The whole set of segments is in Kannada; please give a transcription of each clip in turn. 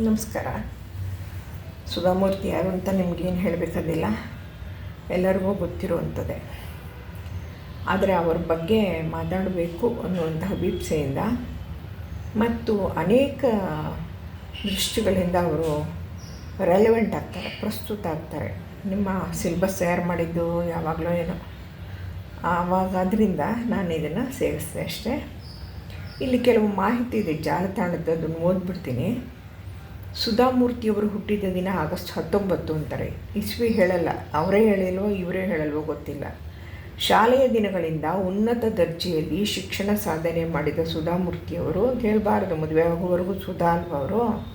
ನಮಸ್ಕಾರ. ಸುಧಾಮೂರ್ತಿ ಯಾರು ಅಂತ ನಿಮಗೇನು ಹೇಳಬೇಕಾದಿಲ್ಲ ಎಲ್ಲರಿಗೂ ಗೊತ್ತಿರುವಂಥದ್ದೇ. ಆದರೆ ಅವ್ರ ಬಗ್ಗೆ ಮಾತಾಡಬೇಕು ಅನ್ನುವಂಥ ಅಭಿಪ್ಸೆಯಿಂದ ಮತ್ತು ಅನೇಕ ದೃಷ್ಟಿಗಳಿಂದ ಅವರು ರೆಲೆವೆಂಟ್ ಆಗ್ತಾರೆ, ಪ್ರಸ್ತುತ ಆಗ್ತಾರೆ. ನಿಮ್ಮ ಸಿಲೆಬಸ್ ತಯಾರು ಮಾಡಿದ್ದು ಯಾವಾಗಲೂ ಏನೋ. ಆವಾಗ ಅದರಿಂದ ನಾನು ಇದನ್ನು ಸೇರಿಸಿದೆ ಅಷ್ಟೇ. ಇಲ್ಲಿ ಕೆಲವು ಮಾಹಿತಿ ಇದೆ ಜಾಲತಾಣದ್ದು, ಅದನ್ನು ಓದ್ಬಿಡ್ತೀನಿ. ಸುಧಾಮೂರ್ತಿಯವರು ಹುಟ್ಟಿದ ದಿನ ಆಗಸ್ಟ್ ಹತ್ತೊಂಬತ್ತು ಅಂತಾರೆ. ಇಸ್ವಿ ಹೇಳಲ್ಲ, ಅವರೇ ಹೇಳಲ್ವೋ, ಇವರೇ ಹೇಳಲ್ವೋ ಗೊತ್ತಿಲ್ಲ. ಶಾಲೆಯ ದಿನಗಳಿಂದ ಉನ್ನತ ದರ್ಜೆಯಲ್ಲಿ ಶಿಕ್ಷಣ ಸಾಧನೆ ಮಾಡಿದ ಸುಧಾಮೂರ್ತಿಯವರು ಅಂತ ಹೇಳಬಾರ್ದು, ಮದುವೆ ಆಗುವವರೆಗೂ ಸುಧಾ ಅವರು?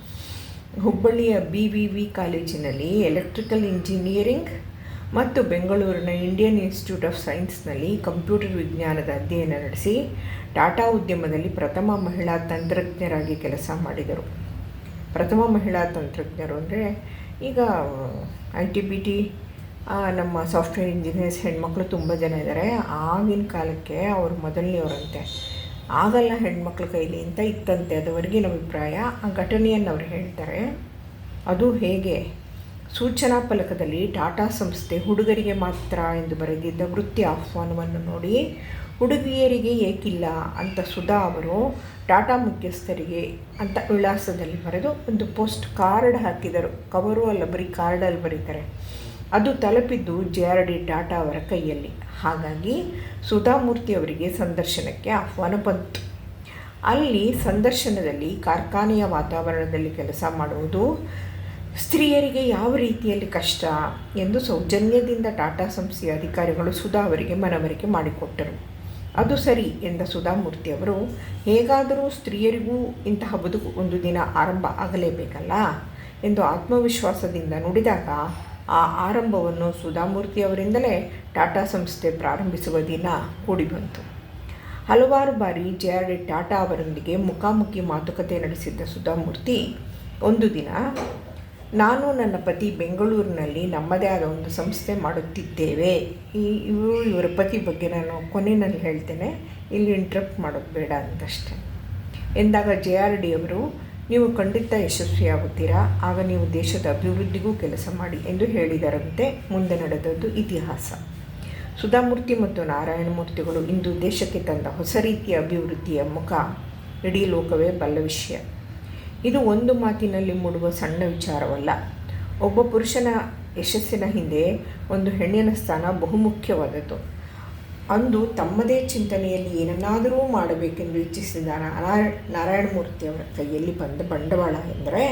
ಹುಬ್ಬಳ್ಳಿಯ ಬಿ ವಿ ವಿ ಕಾಲೇಜಿನಲ್ಲಿ ಎಲೆಕ್ಟ್ರಿಕಲ್ ಇಂಜಿನಿಯರಿಂಗ್ ಮತ್ತು ಬೆಂಗಳೂರಿನ ಇಂಡಿಯನ್ ಇನ್ಸ್ಟಿಟ್ಯೂಟ್ ಆಫ್ ಸೈನ್ಸ್ನಲ್ಲಿ ಕಂಪ್ಯೂಟರ್ ವಿಜ್ಞಾನದ ಅಧ್ಯಯನ ನಡೆಸಿ, ಟಾಟಾ ಉದ್ಯಮದಲ್ಲಿ ಪ್ರಥಮ ಮಹಿಳಾ ತಂತ್ರಜ್ಞರಾಗಿ ಕೆಲಸ ಮಾಡಿದರು. ಪ್ರಥಮ ಮಹಿಳಾ ತಂತ್ರಜ್ಞರು ಅಂದರೆ ಈಗ ಐ ಟಿ ಬಿ ಟಿ ನಮ್ಮ ಸಾಫ್ಟ್ವೇರ್ ಇಂಜಿನಿಯರ್ಸ್ ಹೆಣ್ಮಕ್ಳು ತುಂಬ ಜನ ಇದ್ದಾರೆ ಆಗಿನ ಕಾಲಕ್ಕೆ ಅವರು ಮೊದಲನೆಯವರಂತೆ ಆಗಲ್ಲ ಹೆಣ್ಮಕ್ಳ ಕೈಲಿ ಅಂತ ಇತ್ತಂತೆ. ಅದುವರೆಗಿನ ಅಭಿಪ್ರಾಯ, ಆ ಘಟನೆಯನ್ನು ಅವರು ಹೇಳ್ತಾರೆ. ಅದು ಹೇಗೆ? ಸೂಚನಾ ಫಲಕದಲ್ಲಿ ಟಾಟಾ ಸಂಸ್ಥೆ ಹುಡುಗರಿಗೆ ಮಾತ್ರ ಎಂದು ಬರೆದಿದ್ದ ವೃತ್ತಿ ಆಹ್ವಾನವನ್ನು ನೋಡಿ ಹುಡುಗಿಯರಿಗೆ ಏಕಿಲ್ಲ ಅಂತ ಸುಧಾ ಅವರು, ಟಾಟಾ ಮುಖ್ಯಸ್ಥರಿಗೆ ಅಂತ ವಿಳಾಸದಲ್ಲಿ ಬರೆದು ಒಂದು ಪೋಸ್ಟ್ ಕಾರ್ಡ್ ಹಾಕಿದರು. ಕವರು ಅಲ್ಲ, ಬರೀ ಕಾರ್ಡಲ್ಲಿ ಬರೀತಾರೆ. ಅದು ತಲುಪಿದ್ದು ಜೆ ಆರ್ ಡಿ ಟಾಟಾ ಅವರ ಕೈಯಲ್ಲಿ. ಹಾಗಾಗಿ ಸುಧಾಮೂರ್ತಿ ಅವರಿಗೆ ಸಂದರ್ಶನಕ್ಕೆ ಆಹ್ವಾನ ಬಂತು. ಅಲ್ಲಿ ಸಂದರ್ಶನದಲ್ಲಿ ಕಾರ್ಖಾನೆಯ ವಾತಾವರಣದಲ್ಲಿ ಕೆಲಸ ಮಾಡುವುದು ಸ್ತ್ರೀಯರಿಗೆ ಯಾವ ರೀತಿಯಲ್ಲಿ ಕಷ್ಟ ಎಂದು ಸೌಜನ್ಯದಿಂದ ಟಾಟಾ ಸಂಸ್ಥೆಯ ಅಧಿಕಾರಿಗಳು ಸುಧಾ ಅವರಿಗೆ ಮನವರಿಕೆ ಮಾಡಿಕೊಟ್ಟರು. ಅದು ಸರಿ ಎಂದ ಸುಧಾಮೂರ್ತಿಯವರು, ಹೇಗಾದರೂ ಸ್ತ್ರೀಯರಿಗೂ ಇಂತಹ ಬದುಕು ಒಂದು ದಿನ ಆರಂಭ ಆಗಲೇಬೇಕಲ್ಲ ಎಂದು ಆತ್ಮವಿಶ್ವಾಸದಿಂದ ನುಡಿದಾಗ, ಆ ಆರಂಭವನ್ನು ಸುಧಾಮೂರ್ತಿಯವರಿಂದಲೇ ಟಾಟಾ ಸಂಸ್ಥೆ ಪ್ರಾರಂಭಿಸುವ ದಿನ ಕೂಡಿಬಂತು ಹಲವಾರು ಬಾರಿ ಜೆ ಆರ್ ಡಿ ಟಾಟಾ ಅವರೊಂದಿಗೆ ಮುಖಾಮುಖಿ ಮಾತುಕತೆ ನಡೆಸಿದ್ದ ಸುಧಾಮೂರ್ತಿ, ಒಂದು ದಿನ ನಾನು ನನ್ನ ಪತಿ ಬೆಂಗಳೂರಿನಲ್ಲಿ ನಮ್ಮದೇ ಆದ ಒಂದು ಸಂಸ್ಥೆ ಮಾಡುತ್ತಿದ್ದೇವೆ. ಈ ಇವರು ಇವರ ಪತಿ ಬಗ್ಗೆ ನಾನು ಕೊನೆಯಲ್ಲಿ ಹೇಳ್ತೇನೆ. ಇಲ್ಲಿ ಇಂಟ್ರಪ್ಟ್ ಮಾಡೋದು ಬೇಡ ಅಂತಷ್ಟೆ. ಎಂದಾಗ ಜೆ ಆರ್ ಡಿ ಅವರು, ನೀವು ಖಂಡಿತ ಯಶಸ್ವಿಯಾಗುತ್ತೀರಾ? ಆಗ ನೀವು ದೇಶದ ಅಭಿವೃದ್ಧಿಗೂ ಕೆಲಸ ಮಾಡಿ ಎಂದು ಹೇಳಿದರಂತೆ ಮುಂದೆ ನಡೆದದ್ದು ಇತಿಹಾಸ. ಸುಧಾಮೂರ್ತಿ ಮತ್ತು ನಾರಾಯಣಮೂರ್ತಿಗಳು ಇಂದು ದೇಶಕ್ಕೆ ತಂದ ಹೊಸ ರೀತಿಯ ಅಭಿವೃದ್ಧಿಯ ಮುಖ ಇಡೀ ಲೋಕವೇ ಬಲ್ಲ ವಿಷಯ ಇದು ಒಂದು ಮಾತಿನಲ್ಲಿ ಮೂಡುವ ಸಣ್ಣ ವಿಚಾರವಲ್ಲ. ಒಬ್ಬ ಪುರುಷನ ಯಶಸ್ಸಿನ ಹಿಂದೆ ಒಂದು ಹೆಣ್ಣಿನ ಸ್ಥಾನ ಬಹುಮುಖ್ಯವಾದದ್ದು. ಅಂದು ತಮ್ಮದೇ ಚಿಂತನೆಯಲ್ಲಿ ಏನನ್ನಾದರೂ ಮಾಡಬೇಕೆಂದು ಇಚ್ಛಿಸಿದ ನಾರಾಯಣ, ನಾರಾಯಣಮೂರ್ತಿ ಅವರ ಕೈಯಲ್ಲಿ ಬಂದ ಬಂಡವಾಳ ಎಂದರೆ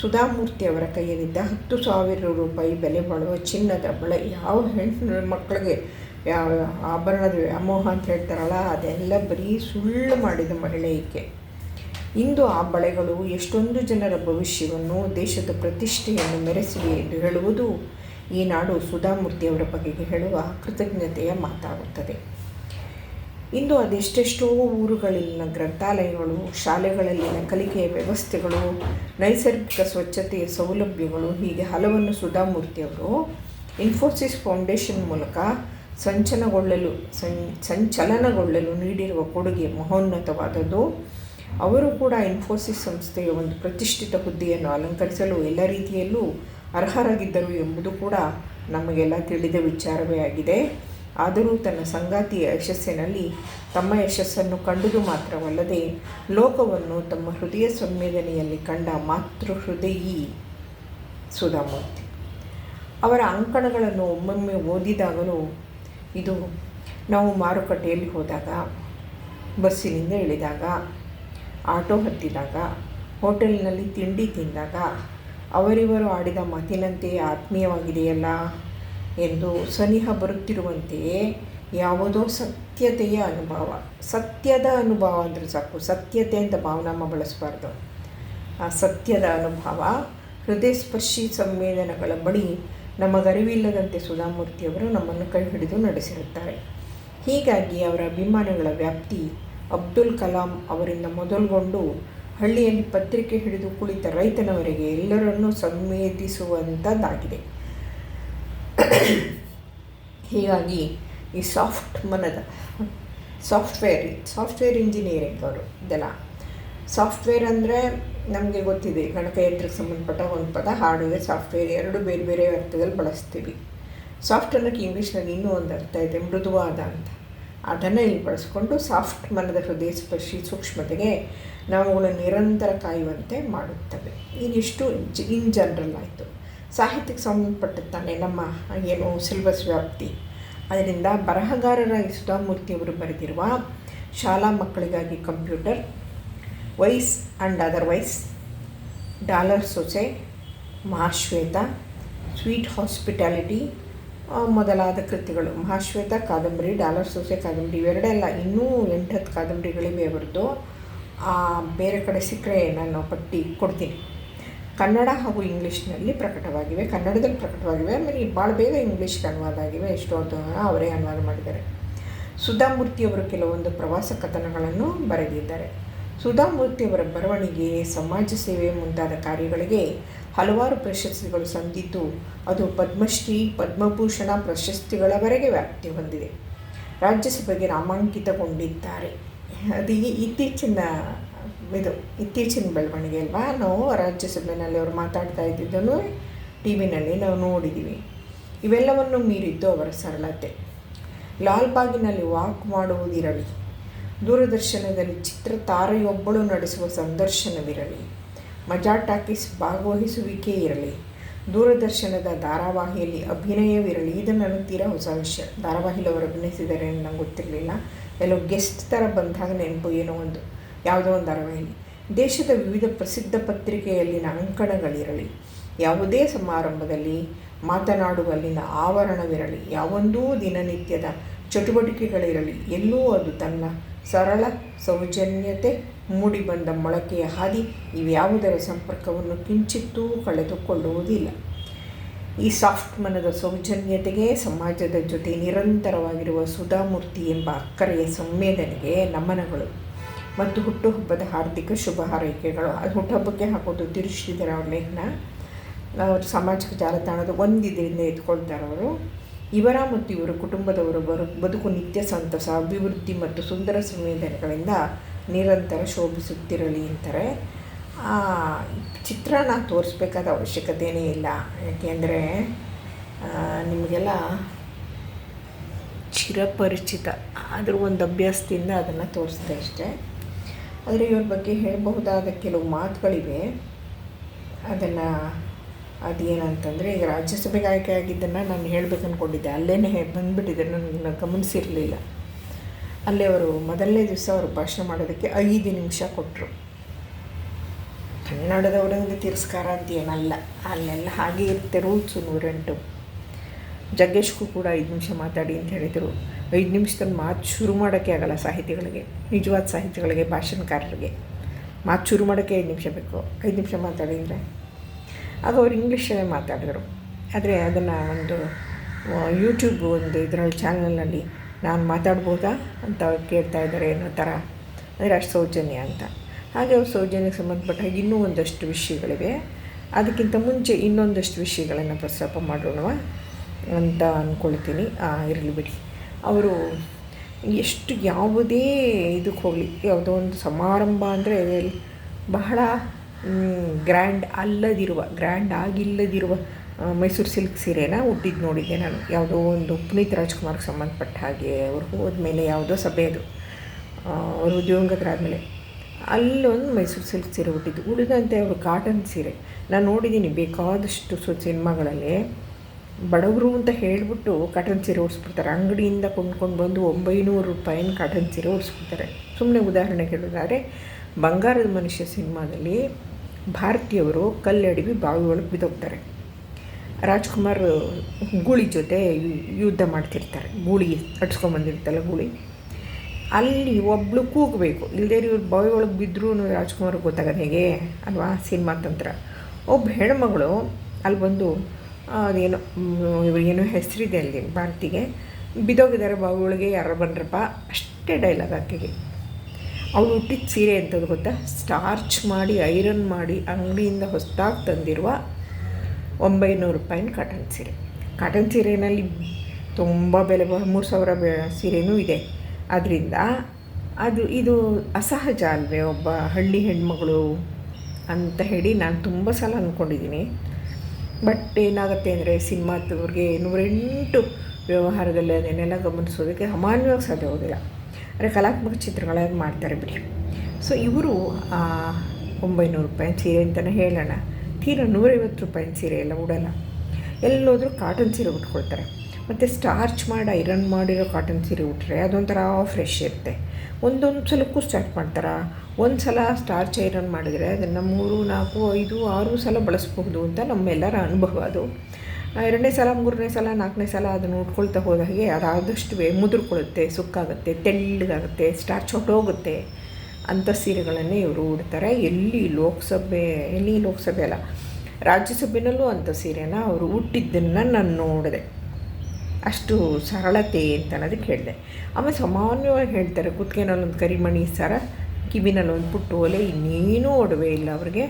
ಸುಧಾಮೂರ್ತಿಯವರ ಕೈಯಲ್ಲಿದ್ದ ಹತ್ತು ಸಾವಿರ ರೂಪಾಯಿ ಬೆಲೆ ಬಾಳುವ ಚಿನ್ನದ ಬಳೆ ಯಾವ ಹೆಣ್ಣು ಮಕ್ಕಳಿಗೆ ಯಾವ ಆಭರಣದ ವ್ಯಾಮೋಹ ಅಂತ ಹೇಳ್ತಾರಲ್ಲ, ಅದೆಲ್ಲ ಬರೀ ಸುಳ್ಳು ಮಾಡಿದ ಮಹಿಳೆ ಈಕೆ ಇಂದು ಆ ಬಳೆಗಳು ಎಷ್ಟೊಂದು ಜನರ ಭವಿಷ್ಯವನ್ನು, ದೇಶದ ಪ್ರತಿಷ್ಠೆಯನ್ನು ಮೆರೆಸಿವೆ ಎಂದು ಹೇಳುವುದು ಈ ನಾಡು ಸುಧಾಮೂರ್ತಿಯವರ ಬಗೆಗೆ ಹೇಳುವ ಕೃತಜ್ಞತೆಯ ಮಾತಾಗುತ್ತದೆ. ಇಂದು ಅದೆಷ್ಟೆಷ್ಟೋ ಊರುಗಳಲ್ಲಿನ ಗ್ರಂಥಾಲಯಗಳು, ಶಾಲೆಗಳಲ್ಲಿನ ಕಲಿಕೆಯ ವ್ಯವಸ್ಥೆಗಳು, ನೈಸರ್ಗಿಕ ಸ್ವಚ್ಛತೆಯ ಸೌಲಭ್ಯಗಳು, ಹೀಗೆ ಹಲವನ್ನು ಸುಧಾಮೂರ್ತಿಯವರು ಇನ್ಫೋಸಿಸ್ ಫೌಂಡೇಶನ್ ಮೂಲಕ ಸಂಚಲನಗೊಳ್ಳಲು ಸಂಚಲನಗೊಳ್ಳಲು ನೀಡಿರುವ ಕೊಡುಗೆ ಮಹೋನ್ನತವಾದದ್ದು. ಅವರು ಕೂಡ ಇನ್ಫೋಸಿಸ್ ಸಂಸ್ಥೆಯ ಒಂದು ಪ್ರತಿಷ್ಠಿತ ಹುದ್ದೆಯನ್ನು ಅಲಂಕರಿಸಲು ಎಲ್ಲ ರೀತಿಯಲ್ಲೂ ಅರ್ಹರಾಗಿದ್ದರು ಎಂಬುದು ಕೂಡ ನಮಗೆಲ್ಲ ತಿಳಿದ ವಿಚಾರವೇ ಆಗಿದೆ. ಆದರೂ ತನ್ನ ಸಂಗಾತಿಯ ಯಶಸ್ಸಿನಲ್ಲಿ ತಮ್ಮ ಯಶಸ್ಸನ್ನು ಕಂಡುದು ಮಾತ್ರವಲ್ಲದೆ ಲೋಕವನ್ನು ತಮ್ಮ ಹೃದಯ ಸಂವೇದನೆಯಲ್ಲಿ ಕಂಡ ಮಾತೃ ಹೃದಯಿ ಸುಧಾಮೂರ್ತಿ. ಅವರ ಅಂಕಣಗಳನ್ನು ಒಮ್ಮೊಮ್ಮೆ ಓದಿದಾಗಲೂ ಇದು ನಾವು ಮಾರುಕಟ್ಟೆಯಲ್ಲಿ ಹೋದಾಗ, ಬಸ್ಸಿನಿಂದ ಇಳಿದಾಗ ಆಟೋ ಹತ್ತಿದಾಗ, ಹೋಟೆಲ್ನಲ್ಲಿ ತಿಂಡಿ ತಿಂದಾಗ, ಅವರಿವರು ಆಡಿದ ಮಾತಿನಂತೆ ಆತ್ಮೀಯವಾಗಿದೆಯಲ್ಲ ಎಂದು ಸನಿಹ ಬರುತ್ತಿರುವಂತೆಯೇ ಯಾವುದೋ ಸತ್ಯತೆಯ ಅನುಭವ. ಸತ್ಯದ ಅನುಭವ ಅಂದರೆ ಸಾಕು. ಸತ್ಯತೆ ಅಂತ ಭಾವನಾಮ ಬಳಸಬಾರ್ದು. ಆ ಸತ್ಯದ ಅನುಭವ ಹೃದಯಸ್ಪರ್ಶಿ ಸಂವೇದನೆಗಳ ಬಳಿ ನಮಗರಿವಿಲ್ಲದಂತೆ ಸುಧಾಮೂರ್ತಿಯವರು ನಮ್ಮನ್ನು ಕೈ ಹಿಡಿದು ನಡೆಸಿರುತ್ತಾರೆ. ಹೀಗಾಗಿ ಅವರ ಅಭಿಮಾನಗಳ ವ್ಯಾಪ್ತಿ ಅಬ್ದುಲ್ ಕಲಾಂ ಅವರಿಂದ ಮೊದಲುಗೊಂಡು ಹಳ್ಳಿಯಲ್ಲಿ ಪತ್ರಿಕೆ ಹಿಡಿದು ಕುಳಿತ ರೈತನವರಿಗೆ ಎಲ್ಲರನ್ನೂ ಸಂವೇದಿಸುವಂಥದ್ದಾಗಿದೆ ಹೀಗಾಗಿ ಈ ಸಾಫ್ಟ್ ಮನದ ಸಾಫ್ಟ್ವೇರ್ ಸಾಫ್ಟ್ವೇರ್ ಇಂಜಿನಿಯರಿಂಗ್ ಅವರು ಇದೆಲ್ಲ. ಸಾಫ್ಟ್ವೇರ್ ಅಂದರೆ ನಮಗೆ ಗೊತ್ತಿದೆ, ಗಣಕಯಂತ್ರಕ್ಕೆ ಸಂಬಂಧಪಟ್ಟ ಒಂದು ಪದ, ಹಾರ್ಡ್ವೇರ್, ಸಾಫ್ಟ್ವೇರ್ ಎರಡು ಬೇರೆ ಬೇರೆ ಅರ್ಥದಲ್ಲಿ ಬಳಸ್ತೀವಿ. ಸಾಫ್ಟ್ ಅನ್ನೋಕ್ಕೆ ಇಂಗ್ಲೀಷ್ನಲ್ಲಿ ಇನ್ನೂ ಒಂದು ಅರ್ಥ ಇದೆ ಮೃದುವಾದ ಅಂತ ಅದನ್ನು ಇಲ್ಲಿ ಬಳಸಿಕೊಂಡು ಸಾಫ್ಟ್ ಮನದ ಹೃದಯ ಸ್ಪರ್ಶಿ ಸೂಕ್ಷ್ಮತೆಗೆ ನಾವುಗಳು ನಿರಂತರ ಕಾಯುವಂತೆ ಮಾಡುತ್ತವೆ. ಇದಿಷ್ಟು ಇನ್ ಜನರಲ್ ಆಯಿತು. ಸಾಹಿತ್ಯಕ್ಕೆ ಸಂಬಂಧಪಟ್ಟ ನಮ್ಮ ಏನು ಸಿಲೆಬಸ್ ವ್ಯಾಪ್ತಿ. ಅದರಿಂದ ಬರಹಗಾರರ ಸುಧಾಮೂರ್ತಿಯವರು ಬರೆದಿರುವ ಶಾಲಾ ಮಕ್ಕಳಿಗಾಗಿ computer, wise and otherwise, dollar ಸೊಸೆ, ಮಹಾಶ್ವೇತ, ಸ್ವೀಟ್ ಹಾಸ್ಪಿಟಾಲಿಟಿ ಮೊದಲಾದ ಕೃತಿಗಳು ಮಹಾಶ್ವೇತ, ಕಾದಂಬರಿ, ಡಾಲರ್ ಸೊಸೆ, ಕಾದಂಬರಿ ಇವೆರಡೆಲ್ಲ ಇನ್ನೂ ಎಂಟತ್ತು ಕಾದಂಬರಿಗಳಿವೆ ಅವರದ್ದು. ಬೇರೆ ಕಡೆ ಸಿಕ್ಕರೆ ನಾನು ಪಟ್ಟಿ ಕೊಡ್ತೀನಿ. ಕನ್ನಡ ಹಾಗೂ ಇಂಗ್ಲೀಷ್ನಲ್ಲಿ ಪ್ರಕಟವಾಗಿವೆ. ಕನ್ನಡದಲ್ಲಿ ಪ್ರಕಟವಾಗಿವೆ. ಆಮೇಲೆ ಭಾಳ ಬೇಗ ಇಂಗ್ಲೀಷ್ಗೆ ಅನುವಾದ ಆಗಿವೆ. ಎಷ್ಟೊಂದು ಅವರೇ ಅನುವಾದ ಮಾಡಿದ್ದಾರೆ. ಸುಧಾಮೂರ್ತಿಯವರು ಕೆಲವೊಂದು ಪ್ರವಾಸ ಕಥನಗಳನ್ನು ಬರೆದಿದ್ದಾರೆ. ಸುಧಾಮೂರ್ತಿಯವರ ಬರವಣಿಗೆ, ಸಮಾಜ ಸೇವೆ ಮುಂತಾದ ಕಾರ್ಯಗಳಿಗೆ ಹಲವಾರು ಪ್ರಶಸ್ತಿಗಳು ಸಂದಿದ್ದು ಅದು ಪದ್ಮಶ್ರೀ, ಪದ್ಮಭೂಷಣ ಪ್ರಶಸ್ತಿಗಳವರೆಗೆ ವ್ಯಾಪ್ತಿ ಹೊಂದಿದೆ. ರಾಜ್ಯಸಭೆಗೆ ನಾಮಾಂಕಿತಗೊಂಡಿದ್ದಾರೆ. ಅದು ಇತ್ತೀಚಿನ, ಇದು ಇತ್ತೀಚಿನ ಬೆಳವಣಿಗೆ ಅಲ್ವಾ? ನಾವು ರಾಜ್ಯಸಭೆಯಲ್ಲಿ ಅವರು ಮಾತಾಡ್ತಾ ಇದ್ದಿದ್ದನ್ನು ಟಿ ವಿನಲ್ಲಿ ನಾವು ನೋಡಿದ್ದೀವಿ. ಇವೆಲ್ಲವನ್ನು ಮೀರಿದ್ದು ಅವರ ಸರಳತೆ. ಲಾಲ್ಬಾಗಿನಲ್ಲಿ ವಾಕ್ ಮಾಡುವುದಿರಲಿ, ದೂರದರ್ಶನದಲ್ಲಿ ಚಿತ್ರ ತಾರೆಯೊಬ್ಬಳು ನಡೆಸುವ ಸಂದರ್ಶನವಿರಲಿ ಮಜಾ ಟಾಕೀಸ್ ಭಾಗವಹಿಸುವಿಕೆ ಇರಲಿ. ದೂರದರ್ಶನದ ಧಾರಾವಾಹಿಯಲ್ಲಿ ಅಭಿನಯವಿರಲಿ. ಇದನ್ನು ತೀರಾ ಹೊಸ ವಿಷಯ. ಧಾರಾವಾಹಿಲಿ ಅವರು ಅಭಿನಯಿಸಿದ್ದಾರೆ ನಂಗೆ ಗೊತ್ತಿರಲಿಲ್ಲ. ಎಲ್ಲೋ ಗೆಸ್ಟ್ ಥರ ಬಂದಾಗ ನೆನಪು ಏನೋ ಒಂದು, ಯಾವುದೋ ಒಂದು ಧಾರಾವಾಹಿಲಿ. ದೇಶದ ವಿವಿಧ ಪ್ರಸಿದ್ಧ ಪತ್ರಿಕೆಯಲ್ಲಿನ ಅಂಕಣಗಳಿರಲಿ. ಯಾವುದೇ ಸಮಾರಂಭದಲ್ಲಿ ಮಾತನಾಡುವಲ್ಲಿನ ಆವರಣವಿರಲಿ. ಯಾವೊಂದೂ ದಿನನಿತ್ಯದ ಚಟುವಟಿಕೆಗಳಿರಲಿ. ಎಲ್ಲೂ ಅದು ತನ್ನ ಸರಳ ಸೌಜನ್ಯತೆ ಮೂಡಿಬಂದ ಮೊಳಕೆಯ ಹಾದಿ ಇವ್ಯಾವುದರ ಸಂಪರ್ಕವನ್ನು ಕಿಂಚಿತ್ತೂ ಕಳೆದುಕೊಳ್ಳುವುದಿಲ್ಲ. ಈ ಸಾಫ್ಟ್ ಮನದ ಸೌಜನ್ಯತೆಗೆ, ಸಮಾಜದ ಜೊತೆ ನಿರಂತರವಾಗಿರುವ ಸುಧಾಮೂರ್ತಿ ಎಂಬ ಅಕ್ಕರೆಯ ಸಂವೇದನೆಗೆ ನಮನಗಳು. ಮತ್ತು ಹುಟ್ಟುಹಬ್ಬದ ಹಾರ್ದಿಕ ಶುಭ ಹಾರೈಕೆಗಳು. ಅದು ಹುಟ್ಟುಹಬ್ಬಕ್ಕೆ ಹಾಕೋದು ತಿರುಶ್ರೀಧರ ಅವ್ರ ಅವರು ಸಾಮಾಜಿಕ ಜಾಲತಾಣದ ಒಂದು ಇದರಿಂದ ಎತ್ಕೊಳ್ತಾರೆ ಅವರು. ಇವರ ಮತ್ತು ಇವರ ಕುಟುಂಬದವರು ಬರು, ಬದುಕು ನಿತ್ಯ ಸಂತಸ, ಅಭಿವೃದ್ಧಿ ಮತ್ತು ಸುಂದರ ಸಂವೇದನೆಗಳಿಂದ ನಿರಂತರ ಶೋಭಿಸುತ್ತಿರಲಿ ಅಂತಾರೆ. ಚಿತ್ರಣ ತೋರಿಸ್ಬೇಕಾದ ಅವಶ್ಯಕತೆಯೇ ಇಲ್ಲ. ಯಾಕೆಂದರೆ ನಿಮಗೆಲ್ಲ ಚಿರಪರಿಚಿತ ಆದರೂ ಒಂದು ಅಭ್ಯಾಸದಿಂದ ಅದನ್ನು ತೋರಿಸ್ದೆ ಅಷ್ಟೇ. ಆದರೆ ಇವ್ರ ಬಗ್ಗೆ ಹೇಳಬಹುದಾದ ಕೆಲವು ಮಾತುಗಳಿವೆ. ಅದನ್ನು ಅದೇನಂತಂದರೆ, ಈಗ ರಾಜ್ಯಸಭೆಗೆ ಆಯ್ಕೆ ಆಗಿದ್ದನ್ನು ನಾನು ಹೇಳಬೇಕು ಅಂದ್ಕೊಂಡಿದ್ದೆ ಅಲ್ಲೇ ಬಂದುಬಿಟ್ಟಿದ್ದೆ ನನಗೆ ಗಮನಿಸಿರಲಿಲ್ಲ. ಅಲ್ಲೇ ಅವರು ಮೊದಲನೇ ದಿವಸ ಅವರು ಭಾಷಣ ಮಾಡೋದಕ್ಕೆ ಐದು ನಿಮಿಷ ಕೊಟ್ಟರು ಕನ್ನಡದವರೊಂದು ತಿರಸ್ಕಾರ ಅಂತ ಏನಲ್ಲ, ಅಲ್ಲೆಲ್ಲ ಹಾಗೆ ಇರುತ್ತೆ ರೂಲ್ಸು ನೂರೆಂಟು. ಜಗ್ಗೇಶ್ಗೂ ಕೂಡ ಐದು ನಿಮಿಷ ಮಾತಾಡಿ ಅಂತ ಹೇಳಿದರು. ಐದು ನಿಮಿಷದಲ್ಲಿ ಮಾತು ಶುರು ಮಾಡೋಕ್ಕೆ ಆಗಲ್ಲ ಸಾಹಿತಿಗಳಿಗೆ, ನಿಜವಾದ ಸಾಹಿತಿಗಳಿಗೆ, ಭಾಷಣಕಾರರಿಗೆ. ಮಾತು ಶುರು ಮಾಡೋಕ್ಕೆ ಐದು ನಿಮಿಷ ಬೇಕು. ಐದು ನಿಮಿಷ ಮಾತಾಡಿದರೆ ಆಗ ಅವರು ಇಂಗ್ಲೀಷಲ್ಲೇ ಮಾತಾಡಿದರು. ಆದರೆ ಅದನ್ನು ಒಂದು ಯೂಟ್ಯೂಬ್ ಒಂದು ಇದರಲ್ಲಿ ಚಾನಲ್ನಲ್ಲಿ ನಾನು ಮಾತಾಡ್ಬೋದಾ ಅಂತ ಕೇಳ್ತಾ ಇದ್ದಾರೆ ಅನ್ನೋ ಥರ. ಅಂದರೆ ಅಷ್ಟು ಸೌಜನ್ಯ ಅಂತ. ಹಾಗೆ ಅವ್ರು ಸೌಜನ್ಯಕ್ಕೆ ಸಂಬಂಧಪಟ್ಟ ಹಾಗೆ ಇನ್ನೂ ಒಂದಷ್ಟು ವಿಷಯಗಳಿವೆ. ಅದಕ್ಕಿಂತ ಮುಂಚೆ ಇನ್ನೊಂದಷ್ಟು ವಿಷಯಗಳನ್ನು ಪ್ರಸ್ತಾಪ ಮಾಡೋಣ ಅಂತ ಅಂದ್ಕೊಳ್ತೀನಿ ಇರಲಿ ಬಿಡಿ. ಅವರು ಎಷ್ಟು ಯಾವುದೇ ಇದಕ್ಕೆ ಹೋಗಲಿ, ಯಾವುದೋ ಒಂದು ಸಮಾರಂಭ ಅಂದರೆ ಬಹಳ ಗ್ರ್ಯಾಂಡ್ ಅಲ್ಲದಿರುವ ಗ್ರ್ಯಾಂಡ್ ಆಗಿಲ್ಲದಿರುವ ಮೈಸೂರು ಸಿಲ್ಕ್ ಸೀರೆನ ಉಟ್ಟಿದ್ದು ನೋಡಿದ್ದೆ ನಾನು. ಯಾವುದೋ ಒಂದು ಪುನೀತ್ ರಾಜ್ಕುಮಾರ್ಗೆ ಸಂಬಂಧಪಟ್ಟ ಹಾಗೆ ಅವ್ರು ಹೋದ್ಮೇಲೆ ಯಾವುದೋ ಸಭೆ ಅದು. ಅವರು ಉದ್ಯೋಗದರಾದಮೇಲೆ ಅಲ್ಲೊಂದು ಮೈಸೂರು ಸಿಲ್ಕ್ ಸೀರೆ ಉಟ್ಟಿದ್ದು. ಉಳಿದಂತೆ ಅವರು ಕಾಟನ್ ಸೀರೆ. ನಾನು ನೋಡಿದ್ದೀನಿ ಬೇಕಾದಷ್ಟು ಸೊ, ಸಿನಿಮಾಗಳಲ್ಲಿ ಬಡವರು ಅಂತ ಹೇಳಿಬಿಟ್ಟು ಕಾಟನ್ ಸೀರೆ ಓಡಿಸ್ಬಿಡ್ತಾರೆ ಅಂಗಡಿಯಿಂದ ಕೊಂಡ್ಕೊಂಡು ಬಂದು ಒಂಬೈನೂರು ರೂಪಾಯಿನ ಕಾಟನ್ ಸೀರೆ ಓಡಿಸ್ಬಿಡ್ತಾರೆ ಸುಮ್ಮನೆ ಉದಾಹರಣೆ ಹೇಳೋದಾದರೆ ಬಂಗಾರದ ಮನುಷ್ಯ ಸಿನಿಮಾದಲ್ಲಿ ಭಾರತೀಯವರು ಕಲ್ಲಡಿವಿ ಬಾವಿ ಒಳಗೆ ಬಿದ್ದೋಗ್ತಾರೆ. ರಾಜ್ಕುಮಾರ್ ಗೂಳಿ ಜೊತೆ ಯುದ್ಧ ಮಾಡ್ತಿರ್ತಾರೆ. ಗೂಳಿ ಅಟ್ಸ್ಕೊಂಬಂದಿರ್ತಲ್ಲ ಗೂಳಿ. ಅಲ್ಲಿ ಒಬ್ಬಳು ಕೂಗಬೇಕು. ಇಲ್ಲದೇ ಇವ್ರ ಬಾವಿ ಒಳಗೆ ಬಿದ್ದರೂ ರಾಜ್ಕುಮಾರ್ ಗೊತ್ತಾಗೋದು ಹೇಗೆ? ಅಲ್ವಾ? ಸಿನಿಮಾ ತಂತ್ರ. ಒಬ್ಬ ಹೆಣ್ಮಗಳು ಅಲ್ಲಿ ಬಂದು ಅದೇನೋ ಏನೋ ಹೆಸರಿದೆ ಅಲ್ಲಿ ಭಾರತಿಗೆ. ಬಿದ್ದೋಗಿದ್ದಾರೆ ಬಾವಿ ಒಳಗೆ ಯಾರು ಬಂದ್ರಪ್ಪ. ಅಷ್ಟೇ ಡೈಲಾಗ್ ಆಕೆಗೆ ಅವಳು ಹುಟ್ಟಿದ ಸೀರೆ ಅಂತದ್ದು ಗೊತ್ತಾ? ಸ್ಟಾರ್ಚ್ ಮಾಡಿ ಐರನ್ ಮಾಡಿ ಅಂಗಡಿಯಿಂದ ಹೊಸದಾಗಿ ತಂದಿರುವ ಒಂಬೈನೂರು ರೂಪಾಯಿನ ಕಾಟನ್ ಸೀರೆ. ಕಾಟನ್ ಸೀರೆನಲ್ಲಿ ತುಂಬ ಬೆಲೆ ಮೂರು ಸಾವಿರ ಬೆ ಸೀರೆನೂ ಇದೆ. ಅದರಿಂದ ಅದು ಇದು ಅಸಹಜ ಅಲ್ವೇ ಒಬ್ಬ ಹಳ್ಳಿ ಹೆಣ್ಮಗಳು ಅಂತ ಹೇಳಿ ನಾನು ತುಂಬ ಸಲ ಅಂದ್ಕೊಂಡಿದ್ದೀನಿ ಬಟ್ ಏನಾಗುತ್ತೆ ಅಂದರೆ ಸಿನಿಮಾದವ್ರಿಗೆ ನೂರೆಂಟು ವ್ಯವಹಾರದಲ್ಲಿ ಅದನ್ನೆಲ್ಲ ಗಮನಿಸೋದಕ್ಕೆ ಅಮಾನ್ಯವಾಗಿ ಸಾಧ್ಯ ಆಗೋದಿಲ್ಲ. ಅಂದರೆ ಕಲಾತ್ಮಕ ಚಿತ್ರಗಳಾಗಿ ಮಾಡ್ತಾರೆ ಬಿಡಿ. ಸೊ ಇವರು ಒಂಬೈನೂರು ರೂಪಾಯಿ ಸೀರೆ ಅಂತಲೇ ಹೇಳೋಣ. ತೀರಾ ನೂರೈವತ್ತು ರೂಪಾಯಿ ಸೀರೆ ಎಲ್ಲ ಉಡಲ್ಲ. ಎಲ್ಲೋದ್ರೂ ಕಾಟನ್ ಸೀರೆ ಉಟ್ಕೊಳ್ತಾರೆ. ಮತ್ತು ಸ್ಟಾರ್ಚ್ ಮಾಡಿ ಐರನ್ ಮಾಡಿರೋ ಕಾಟನ್ ಸೀರೆ ಉಟ್ರೆ ಅದೊಂಥರ ಫ್ರೆಶ್ ಇರುತ್ತೆ. ಒಂದೊಂದು ಸಲಕ್ಕೂ ಸ್ಟಾರ್ಟ್ ಮಾಡ್ತಾರೆ? ಒಂದು ಸಲ ಸ್ಟಾರ್ಚ್ ಐರನ್ ಮಾಡಿದರೆ ಅದನ್ನು ಮೂರು, ನಾಲ್ಕು, ಐದು, ಆರು ಸಲ ಬಳಸ್ಬಹುದು ಅಂತ ನಮ್ಮೆಲ್ಲರ ಅನುಭವ ಅದು. ಎರಡನೇ ಸಲ, ಮೂರನೇ ಸಲ, ನಾಲ್ಕನೇ ಸಲ ಅದನ್ನು ಉಟ್ಕೊಳ್ತಾ ಹೋದಾಗೆ ಅದಾದಷ್ಟು ಮುದುರ್ಕೊಳ್ಳುತ್ತೆ ಸುಕ್ಕಾಗುತ್ತೆ, ತೆಳ್ಳಗಾಗುತ್ತೆ ಸ್ಟಾರ್ಚ್ ಹೊಟ್ಟೋಗುತ್ತೆ ಅಂಥ ಸೀರೆಗಳನ್ನೇ ಇವರು ಉಡ್ತಾರೆ. ಎಲ್ಲಿ ಲೋಕಸಭೆ ಎಲ್ಲಿ ಲೋಕಸಭೆ ಅಲ್ಲ ರಾಜ್ಯಸಭೆಯಲ್ಲೂ ಅಂಥ ಸೀರೆನ ಅವರು ಹುಟ್ಟಿದ್ದನ್ನು ನಾನು ನೋಡಿದೆ. ಅಷ್ಟು ಸರಳತೆ ಅಂತ ಅನ್ನೋದಕ್ಕೆ ಹೇಳಿದೆ. ಆಮೇಲೆ ಸಾಮಾನ್ಯವಾಗಿ ಹೇಳ್ತಾರೆ ಕುತ್ತಿಗೆನಲ್ಲೊಂದು ಕರಿಮಣಿ ಸರ ಕಿವಿನಲ್ಲಿ ಒಂದು ಪುಟ್ಟು ಒಲೆ ಇನ್ನೇನೂ ಒಡವೆ ಇಲ್ಲ ಅವ್ರಿಗೆ.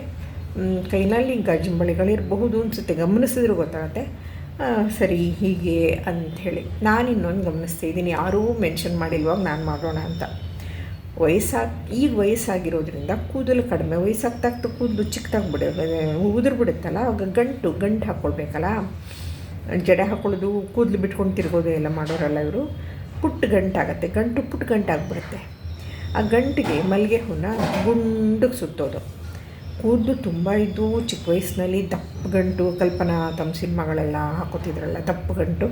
ಕೈನಲ್ಲಿ ಗಜಂಬಳಿಗಳಿರಬಹುದು ಅನಿಸುತ್ತೆ, ಗಮನಿಸಿದ್ರು ಗೊತ್ತಾಗುತ್ತೆ. ಸರಿ, ಹೀಗೆ ಅಂಥೇಳಿ ನಾನು ಇನ್ನೊಂದು ಗಮನಿಸ್ತಾ ಇದ್ದೀನಿ. ಯಾರೂ ಮೆನ್ಷನ್ ಮಾಡಿಲ್ವಾಗ ನಾನು ಮಾಡೋಣ ಅಂತ. ವಯಸ್ಸಾಗಿ, ಈಗ ವಯಸ್ಸಾಗಿರೋದ್ರಿಂದ ಕೂದಲು ಕಡಿಮೆ ವಯಸ್ಸಾಗ್ತಾ ಕೂದಲು ಚಿಕ್ಕದಾಗಿ ಬಿಡ ಉದುರು ಬಿಡುತ್ತಲ್ಲ ಅವಾಗ ಗಂಟು ಗಂಟು ಹಾಕ್ಕೊಳ್ಬೇಕಲ್ಲ ಜಡೆ ಹಾಕ್ಕೊಳ್ಳೋದು ಕೂದಲು ಬಿಟ್ಕೊಂಡು ತಿರ್ಗೋದು ಎಲ್ಲ ಮಾಡೋರಲ್ಲ ಇವರು. ಪುಟ್ಟು ಗಂಟಾಗತ್ತೆ, ಗಂಟು ಪುಟ್ಟು ಗಂಟಾಗ್ಬಿಡುತ್ತೆ. ಆ ಗಂಟಿಗೆ ಮಲ್ಲಿಗೆ ಹೂನ ಗುಂಡಿಗೆ ಸುತ್ತೋದು. ಕೂದಲು ತುಂಬ ಇದ್ದು ಚಿಕ್ಕ ವಯಸ್ಸಿನಲ್ಲಿ ದಪ್ಪ ಗಂಟು, ಕಲ್ಪನಾ ತಮ್ಮ ಸಿನಿಮಾಗಳೆಲ್ಲ ಹಾಕೋತಿದ್ರಲ್ಲ, ದಪ್ಪ ಗಂಟು.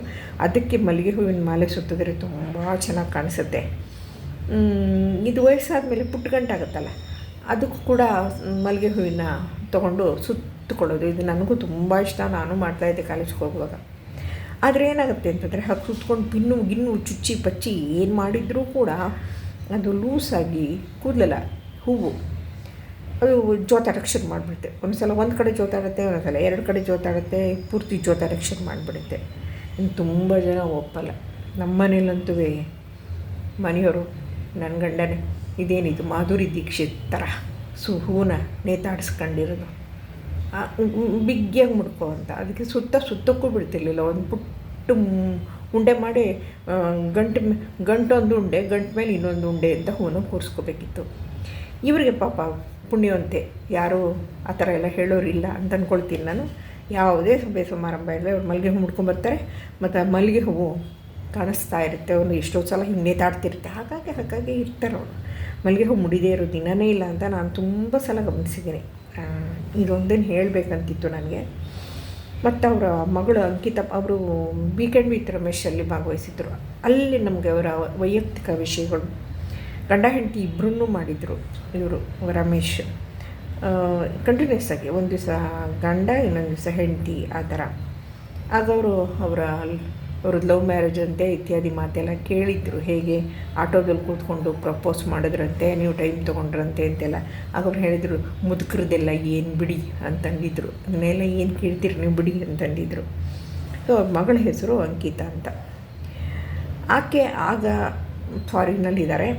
ಅದಕ್ಕೆ ಮಲ್ಲಿಗೆ ಹೂವಿನ ಮಾಲೆ ಸುತ್ತಿದ್ರೆ ತುಂಬ ಚೆನ್ನಾಗಿ ಕಾಣಿಸುತ್ತೆ. ಇದು ವಯಸ್ಸಾದ ಮೇಲೆ ಪುಟ್ಟ ಗಂಟಾಗುತ್ತಲ್ಲ ಅದಕ್ಕೂ ಕೂಡ ಮಲ್ಲಿಗೆ ಹೂವಿನ ತೊಗೊಂಡು ಸುತ್ತಕೊಳ್ಳೋದು. ಇದು ನನಗೂ ತುಂಬ ಇಷ್ಟ. ನಾನು ಮಾಡ್ತಾಯಿದ್ದೆ ಕಾಲೇಜ್ಗೆ ಹೋಗುವಾಗ. ಆದರೆ ಏನಾಗುತ್ತೆ ಅಂತಂದರೆ, ಹಾಗೆ ಸುತ್ಕೊಂಡು ಪಿನ್ನು, ಗಿನ್ನು, ಚುಚ್ಚಿ, ಪಚ್ಚಿ ಏನು ಮಾಡಿದರೂ ಕೂಡ ಅದು ಲೂಸಾಗಿ ಕೂದಲಲ್ಲ, ಹೂವು, ಅದು ಜೋತಾಡಕ್ಕೆ ಶುರು ಮಾಡಿಬಿಡುತ್ತೆ. ಒಂದು ಸಲ ಒಂದು ಕಡೆ ಜೋತಾಡುತ್ತೆ ಒಂದು ಸಲ ಎರಡು ಕಡೆ ಜೋತಾಡುತ್ತೆ ಪೂರ್ತಿ ಜೋತಾಡಕ್ಕೆ ಶುರು ಮಾಡಿಬಿಡುತ್ತೆ. ಇನ್ನು ತುಂಬ ಜನ ಒಪ್ಪಲ್ಲ. ನಮ್ಮ ಮನೇಲಂತೂ ಮನೆಯವರು ನನ್ನ ಗಂಡನೇ, ಇದೇನಿದು ಮಾಧುರಿ ದೀಕ್ಷಿತ್ ಥರ ಸು ಹೂನ ನೇತಾಡಿಸ್ಕೊಂಡಿರೋದು ಬಿಗ್ಗಿಯಾಗಿ ಮುಡ್ಕೋ ಅಂತ. ಅದಕ್ಕೆ ಸುತ್ತ ಸುತ್ತಕ್ಕೂ ಬಿಡ್ತಿರ್ಲಿಲ್ಲ. ಒಂದು ಪುಟ್ಟು ಉಂಡೆ ಮಾಡಿ ಗಂಟು ಗಂಟೊಂದು ಉಂಡೆ, ಗಂಟು ಮೇಲೆ ಇನ್ನೊಂದು ಉಂಡೆ ಅಂತ ಹೂನ ಕೂರಿಸ್ಕೋಬೇಕಿತ್ತು. ಇವರಿಗೆ ಪಾಪ ಪುಣ್ಯವಂತೆ. ಯಾರೂ ಆ ಥರ ಎಲ್ಲ ಹೇಳೋರಿಲ್ಲ ಅಂತ ಅಂದ್ಕೊಳ್ತೀನಿ ನಾನು. ಯಾವುದೇ ಸಭೆ ಸಮಾರಂಭ ಇಲ್ಲ ಅವ್ರು ಮಲ್ಲಿಗೆ ಹೂ ಮುಡ್ಕೊಂಬರ್ತಾರೆ ಮತ್ತು ಮಲ್ಲಿಗೆ ಹೂವು ಕಾಣಿಸ್ತಾ ಇರುತ್ತೆ. ಅವನು ಎಷ್ಟೋ ಸಲ ಹಿಂಗೆ ನೇತಾಡ್ತಿರುತ್ತೆ ಹಾಗಾಗಿ ಹಾಗಾಗಿ ಇರ್ತಾರೆ ಅವರು. ಮಲ್ಲಿಗೆ ಹೂ ಮುಡಿದೇ ಇರೋ ದಿನವೇ ಇಲ್ಲ ಅಂತ ನಾನು ತುಂಬ ಸಲ ಗಮನಿಸಿದ್ದೀನಿ. ಇದೊಂದೇನು ಹೇಳಬೇಕಂತಿತ್ತು ನನಗೆ. ಮತ್ತು ಅವರ ಮಗಳು ಅಂಕಿತ, ಅವರು ವೀಕೆಂಡ್ ವಿತ್ ರಮೇಶಲ್ಲಿ ಭಾಗವಹಿಸಿದ್ರು. ಅಲ್ಲಿ ನಮಗೆ ಅವರ ವೈಯಕ್ತಿಕ ವಿಷಯಗಳು. ಗಂಡ, ಹೆಂಡತಿ ಇಬ್ಬರನ್ನೂ ಮಾಡಿದರು ಇವರು, ರಮೇಶ್. ಕಂಟಿನ್ಯೂಸ್ ಆಗಿ ಒಂದು ದಿವಸ ಗಂಡ, ಇನ್ನೊಂದು ದಿವಸ ಹೆಂಡತಿ, ಆ ಥರ. ಆಗ ಅವರು ಅವರ ಅವ್ರದ್ದು ಲವ್ ಮ್ಯಾರೇಜ್ ಅಂತೆ ಇತ್ಯಾದಿ ಮಾತೆಲ್ಲ ಕೇಳಿದ್ರು. ಹೇಗೆ ಆಟೋದಲ್ಲಿ ಕೂತ್ಕೊಂಡು ಪ್ರಪೋಸ್ ಮಾಡಿದ್ರಂತೆ, ನೀವು ಟೈಮ್ ತೊಗೊಂಡ್ರಂತೆ ಅಂತೆಲ್ಲ. ಆಗ ಅವ್ರು ಹೇಳಿದರು ಮುದುಕರದೆಲ್ಲ ಏನು ಬಿಡಿ ಅಂತಂದಿದ್ರು. ಅದನ್ನೆಲ್ಲ ಏನು ಕೇಳ್ತೀರಿ ನೀವು ಬಿಡಿ ಅಂತಂದಿದ್ರು. ಸೊ, ಅವ್ರ ಮಗಳ ಹೆಸರು ಅಂಕಿತಾ ಅಂತ. ಆಕೆ ಆಗ ಫಾರಿನ್ನಲ್ಲಿದ್ದಾರೆ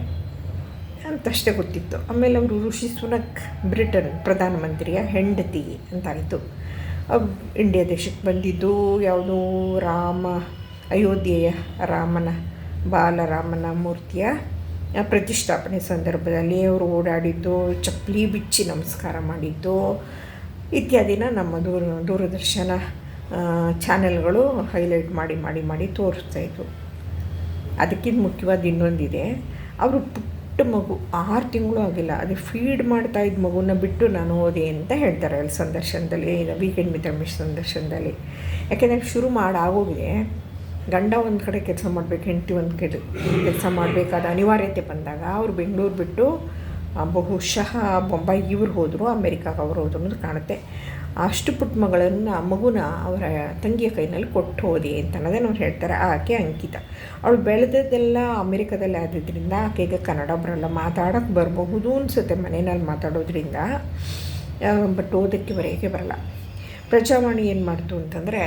ಅಂತಷ್ಟೇ ಗೊತ್ತಿತ್ತು. ಆಮೇಲೆ ಅವರು ಋಷಿ ಸುನಕ್, ಬ್ರಿಟನ್ ಪ್ರಧಾನಮಂತ್ರಿಯ ಹೆಂಡತಿ ಅಂತಾಯಿತು. ಇಂಡಿಯಾ ದೇಶಕ್ಕೆ ಬಂದಿದ್ದು ಯಾವುದೋ ರಾಮ ಅಯೋಧ್ಯೆಯ ರಾಮನ, ಬಾಲರಾಮನ ಮೂರ್ತಿಯ ಪ್ರತಿಷ್ಠಾಪನೆ ಸಂದರ್ಭದಲ್ಲಿ ಅವರು ಓಡಾಡಿದ್ದು, ಚಪ್ಪಲಿ ಬಿಚ್ಚಿ ನಮಸ್ಕಾರ ಮಾಡಿದ್ದು, ಇತ್ಯಾದಿನ ನಮ್ಮ ದೂರ, ದೂರದರ್ಶನ ಚಾನೆಲ್ಗಳು ಹೈಲೈಟ್ ಮಾಡಿ ಮಾಡಿ ಮಾಡಿ ತೋರಿಸ್ತಾಯಿದ್ರು ಅದಕ್ಕಿಂತ ಮುಖ್ಯವಾದ ಇನ್ನೊಂದಿದೆ, ಅವರು ಪುಟ್ಟ ಮಗು, ಆರು ತಿಂಗಳು ಆಗಿಲ್ಲ, ಅದು ಫೀಡ್ ಮಾಡ್ತಾ ಇದ್ದ ಮಗುನ ಬಿಟ್ಟು ನಾನು ಓದಿ ಅಂತ ಹೇಳ್ತಾರೆ ಅಲ್ಲಿ ಸಂದರ್ಶನದಲ್ಲಿ ವೀಕೆಂಡ್ ಮಿತ್ರ ಮಿಶ್ ಸಂದರ್ಶನದಲ್ಲಿ. ಯಾಕೆಂದರೆ ಶುರು ಮಾಡಾಗೋಗಿದೆ ಗಂಡ ಒಂದು ಕಡೆ ಕೆಲಸ ಮಾಡಬೇಕು, ಹೆಂಡತಿ ಒಂದು ಕಡೆ ಕೆಲಸ ಮಾಡಬೇಕಾದ ಅನಿವಾರ್ಯತೆ ಬಂದಾಗ ಅವರು ಬೆಂಗಳೂರು ಬಿಟ್ಟು ಬಹುಶಃ ಬೊಂಬೈ ಇವ್ರು ಹೋದರು, ಅಮೇರಿಕಾಗೆ ಅವರು ಹೋದ್ರು ಅನ್ನೋದು ಕಾಣುತ್ತೆ. ಅಷ್ಟು ಪುಟ್ಟ ಮಗಳನ್ನು, ಮಗುನ ಅವರ ತಂಗಿಯ ಕೈನಲ್ಲಿ ಕೊಟ್ಟು ಹೋದೆ ಅಂತ ಅನ್ನೋದೇ ಅವ್ರು ಹೇಳ್ತಾರೆ ಆಕೆ ಅಂಕಿತ. ಅವಳು ಬೆಳೆದದ್ದೆಲ್ಲ ಅಮೇರಿಕಾದಲ್ಲಿ ಆದಿದ್ದರಿಂದ ಆಕೆಗೆ ಕನ್ನಡ ಬರಲ್ಲ ಮಾತಾಡೋಕ್ಕೆ ಬರಬಹುದು ಅನಿಸುತ್ತೆ ಮನೆಯಲ್ಲಿ ಮಾತಾಡೋದ್ರಿಂದ ಬಟ್ ಓದಕ್ಕೆ ಬರೆಯೋಕ್ಕೆ ಬರಲ್ಲ. ಪ್ರಜಾವಾಣಿ ಏನು ಮಾಡ್ತು ಅಂತಂದರೆ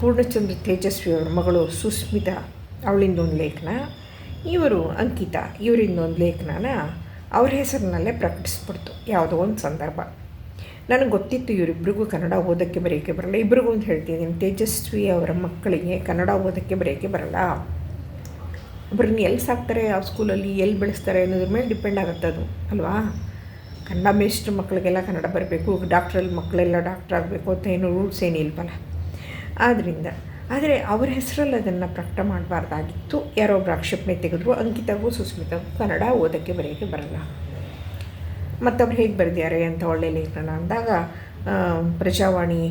ಪೂರ್ಣಚಂದ್ರ ತೇಜಸ್ವಿ ಅವರ ಮಗಳು ಸುಸ್ಮಿತಾ ಅವಳಿಂದೊಂದು ಲೇಖನ. ಇವರು ಅಂಕಿತಾ, ಇವರಿಂದ ಒಂದು ಲೇಖನನ ಅವ್ರ ಹೆಸರಿನಲ್ಲೇ ಪ್ರಕಟಿಸ್ಬಿಡ್ತು, ಯಾವುದೋ ಒಂದು ಸಂದರ್ಭ. ನನಗೆ ಗೊತ್ತಿತ್ತು ಇವರಿಬ್ಬರಿಗೂ ಕನ್ನಡ ಓದೋಕ್ಕೆ ಬರೆಯೋಕ್ಕೆ ಬರಲ್ಲ. ಇಬ್ಬರಿಗೂ ಅಂತ ಹೇಳ್ತಿದ್ದೀನಿ, ತೇಜಸ್ವಿ ಅವರ ಮಕ್ಕಳಿಗೆ ಕನ್ನಡ ಓದೋಕ್ಕೆ ಬರೆಯೋಕ್ಕೆ ಬರಲ್ಲ. ಒಬ್ಬರನ್ನ ಎಲ್ಲಿ ಸಾಕ್ತಾರೆ ಯಾವ ಸ್ಕೂಲಲ್ಲಿ ಎಲ್ಲಿ ಬೆಳೆಸ್ತಾರೆ ಅನ್ನೋದ್ರ ಮೇಲೆ ಡಿಪೆಂಡ್ ಆಗುತ್ತೆ ಅದು, ಅಲ್ವಾ? ಕನ್ನಡ ಮೇಷ್ಟ್ರ ಮಕ್ಕಳಿಗೆಲ್ಲ ಕನ್ನಡ ಬರಬೇಕು, ಡಾಕ್ಟ್ರಲ್ಲಿ ಮಕ್ಕಳೆಲ್ಲ ಡಾಕ್ಟ್ರ್ ಆಗಬೇಕು ಅಂತ ಏನು ರೂಲ್ಸ್ ಏನಿಲ್ವಲ್ಲ. ಆದ್ದರಿಂದ ಆದರೆ ಅವರ ಹೆಸರಲ್ಲಿ ಅದನ್ನು ಪ್ರಕಟ ಮಾಡಬಾರ್ದಾಗಿತ್ತು. ಯಾರೋ ಒಬ್ರು ಆಕ್ಷೇಪಣೆ ತೆಗೆದ್ರು. ಅಂಕಿತಾಗೂ ಸುಸ್ಮಿತಾಗೂ ಕನ್ನಡ ಓದೋಕ್ಕೆ ಬರೆಯೋಕ್ಕೆ ಬರಲ್ಲ. ಮತ್ತೊಬ್ರು ಹೇಗೆ ಬರೆದಿದ್ದಾರೆ ಅಂತ ಒಳ್ಳೆಯ ಲೇಖನ ಅಂದಾಗ ಪ್ರಜಾವಾಣಿ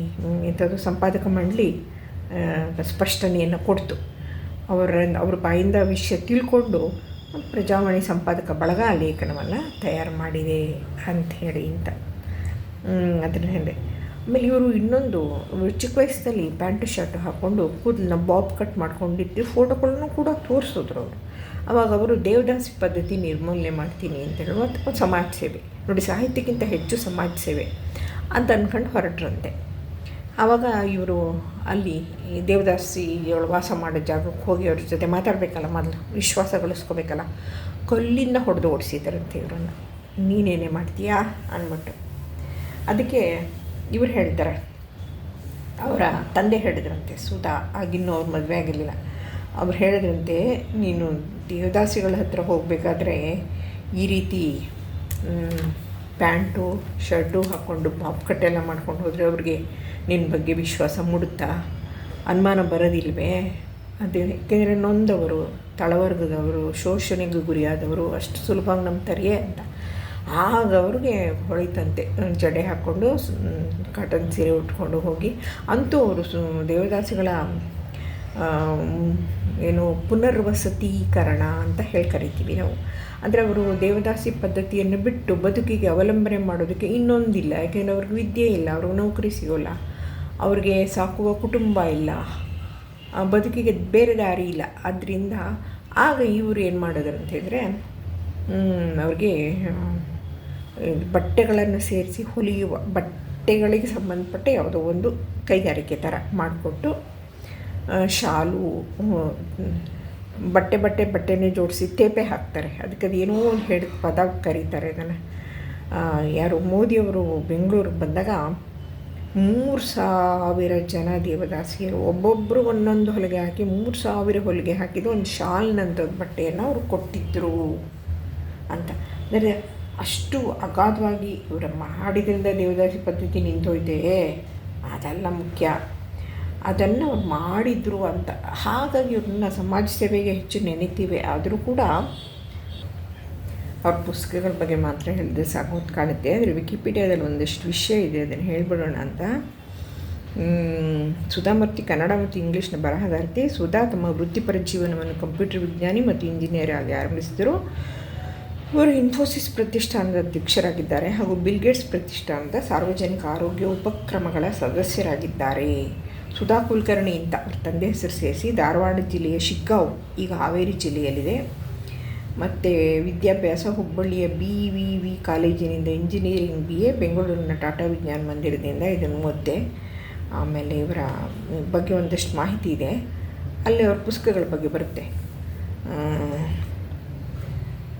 ಇಂಥದ್ದು ಸಂಪಾದಕ ಮಂಡಳಿ ಸ್ಪಷ್ಟನೆಯನ್ನು ಕೊಡ್ತು. ಅವರ ಅವ್ರ ಬಾಯಿಂದ ವಿಷಯ ತಿಳ್ಕೊಂಡು ಪ್ರಜಾವಾಣಿ ಸಂಪಾದಕ ಬಳಗ ಲೇಖನವನ್ನು ತಯಾರು ಮಾಡಿದೆ ಅಂಥೇಳಿ ಅಂತ. ಅದನ್ನು ಹೇಳಿ ಆಮೇಲೆ ಇವರು ಇನ್ನೊಂದು ಚಿಕ್ಕ ವಯಸ್ಸಲ್ಲಿ ಪ್ಯಾಂಟು ಶರ್ಟ್ ಹಾಕ್ಕೊಂಡು ಕೂದಲನ್ನ ಬಾಬ್ ಕಟ್ ಮಾಡ್ಕೊಂಡಿದ್ದು ಫೋಟೋಗಳನ್ನು ಕೂಡ ತೋರಿಸಿದ್ರು ಅವರು. ಅವಾಗ ಅವರು ದೇವದಾಸಿ ಪದ್ಧತಿ ನಿರ್ಮೂಲನೆ ಮಾಡ್ತೀನಿ ಅಂತ ಹೇಳುವ ಸಮಾಜ ಸೇವೆ. ನೋಡಿ, ಸಾಹಿತ್ಯಕ್ಕಿಂತ ಹೆಚ್ಚು ಸಮಾಜ ಸೇವೆ ಅಂತ ಅಂದ್ಕೊಂಡು ಹೊರಟ್ರಂತೆ. ಆವಾಗ ಇವರು ಅಲ್ಲಿ ದೇವದಾಸಿ ವಾಸ ಮಾಡೋ ಜಾಗಕ್ಕೆ ಹೋಗಿ ಅವ್ರ ಜೊತೆ ಮಾತಾಡಬೇಕಲ್ಲ ಮೊದಲು ವಿಶ್ವಾಸ ಗಳಿಸ್ಕೋಬೇಕಲ್ಲ ಕಲ್ಲಿಂದ ಹೊಡೆದು ಓಡಿಸಿದಾರಂತೆ ಇವರನ್ನು. ನೀನೇನೇ ಮಾಡ್ತೀಯಾ? ಅಂದ್ಬಿಟ್ಟು. ಅದಕ್ಕೆ ಇವ್ರು ಹೇಳ್ತಾರೆ ಅವರ ತಂದೆ ಹೇಳಿದ್ರಂತೆ, ಸುಧಾ, ಆಗಿನ್ನೂ ಅವ್ರ ಮದುವೆ ಆಗಿರಲಿಲ್ಲ. ಅವ್ರು ಹೇಳಿದ್ರಂತೆ, ನೀನು ದೇವದಾಸಿಗಳ ಹತ್ರ ಹೋಗಬೇಕಾದ್ರೆ ಈ ರೀತಿ ಪ್ಯಾಂಟು, ಶರ್ಟು ಹಾಕ್ಕೊಂಡು ಬಾಪ್ ಕಟ್ಟೆಲ್ಲ ಮಾಡ್ಕೊಂಡು ಹೋದರೆ ಅವ್ರಿಗೆ ನಿನ್ನ ಬಗ್ಗೆ ವಿಶ್ವಾಸ ಮೂಡುತ್ತಾ? ಅನುಮಾನ ಬರೋದಿಲ್ವೇ? ಅದೇ, ಯಾಕೆಂದರೆ ನೊಂದವರು, ತಳವರ್ಗದವರು, ಶೋಷಣೆಗೆ ಗುರಿಯಾದವರು ಅಷ್ಟು ಸುಲಭವಾಗಿ ನಂಬ್ತಾರಿಯೇ ಅಂತ. ಆಗ ಅವ್ರಿಗೆ ಹೊಳಿತಂತೆ. ಜಡೆ ಹಾಕ್ಕೊಂಡು ಕಾಟನ್ ಸೀರೆ ಉಟ್ಕೊಂಡು ಹೋಗಿ. ಅಂತೂ ಅವರು ಸು, ದೇವದಾಸಿಗಳ ಏನು ಪುನರ್ವಸತೀಕರಣ ಅಂತ ಹೇಳಿ ಕರಿತೀವಿ ನಾವು. ಅಂದರೆ ಅವರು ದೇವದಾಸಿ ಪದ್ಧತಿಯನ್ನು ಬಿಟ್ಟು ಬದುಕಿಗೆ ಅವಲಂಬನೆ ಮಾಡೋದಕ್ಕೆ ಇನ್ನೊಂದಿಲ್ಲ. ಯಾಕೆಂದರೆ ಅವ್ರಿಗೆ ವಿದ್ಯೆ ಇಲ್ಲ, ಅವ್ರಿಗೆ ನೌಕರಿ ಸಿಗೋಲ್ಲ, ಅವ್ರಿಗೆ ಸಾಕುವ ಕುಟುಂಬ ಇಲ್ಲ ಬದುಕಿಗೆ ಬೇರೆ ದಾರಿ ಇಲ್ಲ. ಆದ್ದರಿಂದ ಆಗ ಇವರು ಏನು ಮಾಡಿದ್ರು ಅಂತ ಹೇಳಿದ್ರೆ ಅವ್ರಿಗೆ ಬಟ್ಟೆಗಳನ್ನು ಸೇರಿಸಿ ಹೊಲಿಯುವ ಬಟ್ಟೆಗಳಿಗೆ ಸಂಬಂಧಪಟ್ಟ ಯಾವುದೋ ಒಂದು ಕೈಗಾರಿಕೆ ಥರ ಮಾಡಿಕೊಟ್ಟು ಶಾಲು ಬಟ್ಟೆ ಬಟ್ಟೆ ಬಟ್ಟೆನೇ ಜೋಡಿಸಿ ತೇಪೆ ಹಾಕ್ತಾರೆ. ಅದಕ್ಕೆ ಏನೋ ಒಂದು ಹೇಳಿ ಪದ ಕರೀತಾರೆ ಅದನ್ನು ಯಾರು ಮೋದಿಯವರು ಬೆಂಗಳೂರಿಗೆ ಬಂದಾಗ ಮೂರು ಸಾವಿರ ಜನ ದೇವದಾಸಿಯರು ಒಬ್ಬೊಬ್ಬರು ಒಂದೊಂದು ಹೊಲಿಗೆ ಹಾಕಿ ಮೂರು ಸಾವಿರ ಹೊಲಿಗೆ ಹಾಕಿದ್ದು ಒಂದು ಶಾಲ್ನಂಥದ್ದು ಬಟ್ಟೆಯನ್ನು ಅವರು ಕೊಟ್ಟಿದ್ದರು ಅಂತ. ಅಂದರೆ ಅಷ್ಟು ಅಗಾಧವಾಗಿ ಇವರ ಮಾಡಿದ್ರಿಂದ ದೇವದಾಸಿ ಪದ್ಧತಿ ನಿಂತೋಯ್ತೆ? ಅದೆಲ್ಲ ಮುಖ್ಯ. ಅದನ್ನು ಅವ್ರು ಮಾಡಿದರು ಅಂತ. ಹಾಗಾಗಿ ಇವ್ರನ್ನ ಸಮಾಜ ಸೇವೆಗೆ ಹೆಚ್ಚು ನೆನೀತೀವಿ. ಆದರೂ ಕೂಡ ಅವ್ರ ಪುಸ್ತಕಗಳ ಬಗ್ಗೆ ಮಾತ್ರ ಹೇಳಿದ್ರೆ ಸಾಕು. ಕಾಣುತ್ತೆ. ಆದರೆ ವಿಕಿಪೀಡಿಯಾದಲ್ಲಿ ಒಂದಷ್ಟು ವಿಷಯ ಇದೆ. ಅದನ್ನು ಹೇಳ್ಬಿಡೋಣ ಅಂತ. ಸುಧಾಮೂರ್ತಿ ಕನ್ನಡ ಮತ್ತು ಇಂಗ್ಲೀಷ್ನ ಬರಹಗಾರ್ತಿ ಸುಧಾ ತಮ್ಮ ವೃತ್ತಿಪರ ಜೀವನವನ್ನು ಕಂಪ್ಯೂಟರ್ ವಿಜ್ಞಾನಿ ಮತ್ತು ಇಂಜಿನಿಯರ್ ಆಗಿ ಆರಂಭಿಸಿದರು. ಇವರು ಇನ್ಫೋಸಿಸ್ ಪ್ರತಿಷ್ಠಾನದ ಅಧ್ಯಕ್ಷರಾಗಿದ್ದಾರೆ ಹಾಗೂ ಬಿಲ್ಗೇಟ್ಸ್ ಪ್ರತಿಷ್ಠಾನದ ಸಾರ್ವಜನಿಕ ಆರೋಗ್ಯ ಉಪಕ್ರಮಗಳ ಸದಸ್ಯರಾಗಿದ್ದಾರೆ. ಸುಧಾ ಕುಲಕರ್ಣಿ ಅಂತ ಅವ್ರ ತಂದೆ ಹೆಸರು ಸೇರಿಸಿ ಧಾರವಾಡ ಜಿಲ್ಲೆಯ ಶಿಗ್ಗಾವ್, ಈಗ ಹಾವೇರಿ ಜಿಲ್ಲೆಯಲ್ಲಿದೆ. ಮತ್ತು ವಿದ್ಯಾಭ್ಯಾಸ ಹುಬ್ಬಳ್ಳಿಯ ಬಿ ವಿ ವಿ ಕಾಲೇಜಿನಿಂದ ಇಂಜಿನಿಯರಿಂಗ್ ಬಿ ಎ ಬೆಂಗಳೂರಿನ ಟಾಟಾ ವಿಜ್ಞಾನ ಮಂದಿರದಿಂದ ಇದನ್ನು ಓದಿದೆ ಆಮೇಲೆ ಇವರ ಬಗ್ಗೆ ಒಂದಷ್ಟು ಮಾಹಿತಿ ಇದೆ. ಅಲ್ಲಿ ಅವ್ರ ಪುಸ್ತಕಗಳ ಬಗ್ಗೆ ಬರುತ್ತೆ.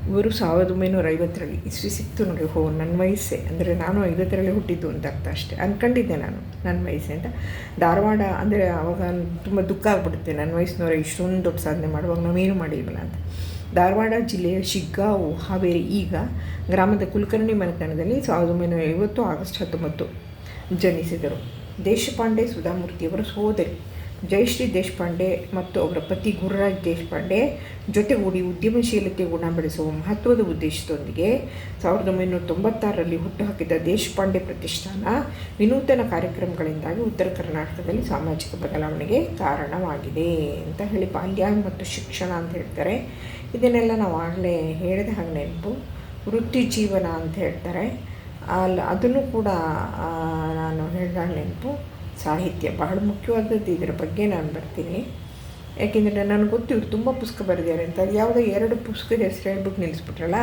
ಇವರು ಸಾವಿರದ ಒಂಬೈನೂರ ಐವತ್ತರಲ್ಲಿ ಇಸ್ವಿ ಸಿಕ್ತು ನೋಡಿ ಹೋ ನನ್ನ ವಯಸ್ಸೆ. ಅಂದರೆ ನಾನು ಐವತ್ತರಲ್ಲಿ ಹುಟ್ಟಿದ್ದು ಅಂತ ಅರ್ಥ ಅಷ್ಟೇ. ಅಂದ್ಕೊಂಡಿದ್ದೆ ನಾನು ನನ್ನ ವಯಸ್ಸೆ ಅಂತ. ಧಾರವಾಡ, ಅಂದರೆ ಆವಾಗ ತುಂಬ ದುಃಖ ಆಗ್ಬಿಡುತ್ತೆ. ನನ್ನ ವಯಸ್ಸಿನವರ ಇಷ್ಟೊಂದು ದೊಡ್ಡ ಸಾಧನೆ ಮಾಡುವಾಗ ನಾವೇನು ಮಾಡಿರಲಿಲ್ಲ ಅಂತ. ಧಾರವಾಡ ಜಿಲ್ಲೆಯ ಶಿಗ್ಗಾವು, ಹಾವೇರಿ ಈಗ ಗ್ರಾಮದ ಕುಲಕರ್ಣಿ ಮನೆತನದಲ್ಲಿ ಸಾವಿರದ ಒಂಬೈನೂರ ಐವತ್ತು ಆಗಸ್ಟ್ ಹತ್ತೊಂಬತ್ತು ಜನಿಸಿದರು. ದೇಶಪಾಂಡೆ ಸುಧಾಮೂರ್ತಿಯವರ ಸೋದರಿ ಜಯಶ್ರೀ ದೇಶಪಾಂಡೆ ಮತ್ತು ಅವರ ಪತಿ ಗುರುರಾಜ್ ದೇಶಪಾಂಡೆ ಜೊತೆಗೂಡಿ ಉದ್ಯಮಶೀಲತೆ ಗುಣ ಬೆಳೆಸುವ ಮಹತ್ವದ ಉದ್ದೇಶದೊಂದಿಗೆ ಸಾವಿರದ ಒಂಬೈನೂರ ತೊಂಬತ್ತಾರರಲ್ಲಿ ಹುಟ್ಟುಹಾಕಿದ ದೇಶಪಾಂಡೆ ಪ್ರತಿಷ್ಠಾನ ವಿನೂತನ ಕಾರ್ಯಕ್ರಮಗಳಿಂದಾಗಿ ಉತ್ತರ ಕರ್ನಾಟಕದಲ್ಲಿ ಸಾಮಾಜಿಕ ಬದಲಾವಣೆಗೆ ಕಾರಣವಾಗಿದೆ ಅಂತ ಹೇಳಿ ಬಾಲ್ಯ ಮತ್ತು ಶಿಕ್ಷಣ ಅಂತ ಹೇಳ್ತಾರೆ. ಇದನ್ನೆಲ್ಲ ನಾವು ಆಗಲೇ ಹೇಳಿದ ಹಾಗೆ ನೆನಪು ವೃತ್ತಿ ಜೀವನ ಅಂತ ಹೇಳ್ತಾರೆ. ಅಲ್ಲಿ ಅದನ್ನು ಕೂಡ ನಾನು ಹೇಳಿದಾಗ ನೆನಪು ಸಾಹಿತ್ಯ ಬಹಳ ಮುಖ್ಯವಾದದ್ದು ಇದರ ಬಗ್ಗೆ ನಾನು ಬರ್ತೀನಿ. ಯಾಕೆಂದರೆ ನನಗೆ ಗೊತ್ತಿವ್ರು ತುಂಬ ಪುಸ್ತಕ ಬರೆದಿದ್ದಾರೆ ಅಂತ. ಅದು ಯಾವುದೋ ಎರಡು ಪುಸ್ತಕದ ಹೆಸರು ಹೇಳ್ಬಿಟ್ಟು ನಿಲ್ಲಿಸ್ಬಿಟ್ರಲ್ಲ